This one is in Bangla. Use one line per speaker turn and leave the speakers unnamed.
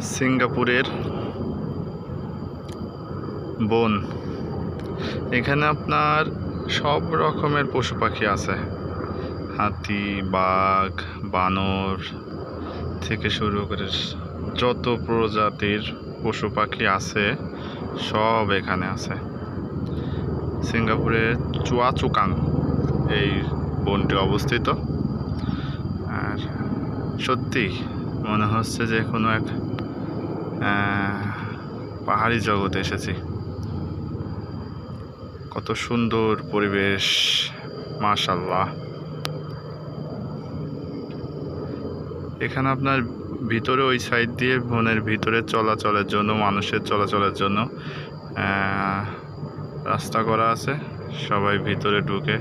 সিঙ্গাপুরের বন। এখানে আপনার সব রকমের পশু পাখি আছে। হাতি, বাঘ, বানর থেকে শুরু করে যত প্রজাতির পশু পাখি আছে, সব এখানে আছে। সিঙ্গাপুরের চুয়াচুকাং এই বনটি অবস্থিত। আর সত্যি মনে হচ্ছে যে কোনো এক পাহাড়ি জগতে এসেছি। কত সুন্দর পরিবেশ মাশাল্লাহ এখানে আপনার ভিতরে ওই সাইড দিয়ে বনের ভিতরে চলাচলের জন্য, মানুষের চলাচলের জন্য রাস্তা করা আছে। সবাই ভিতরে ঢুকে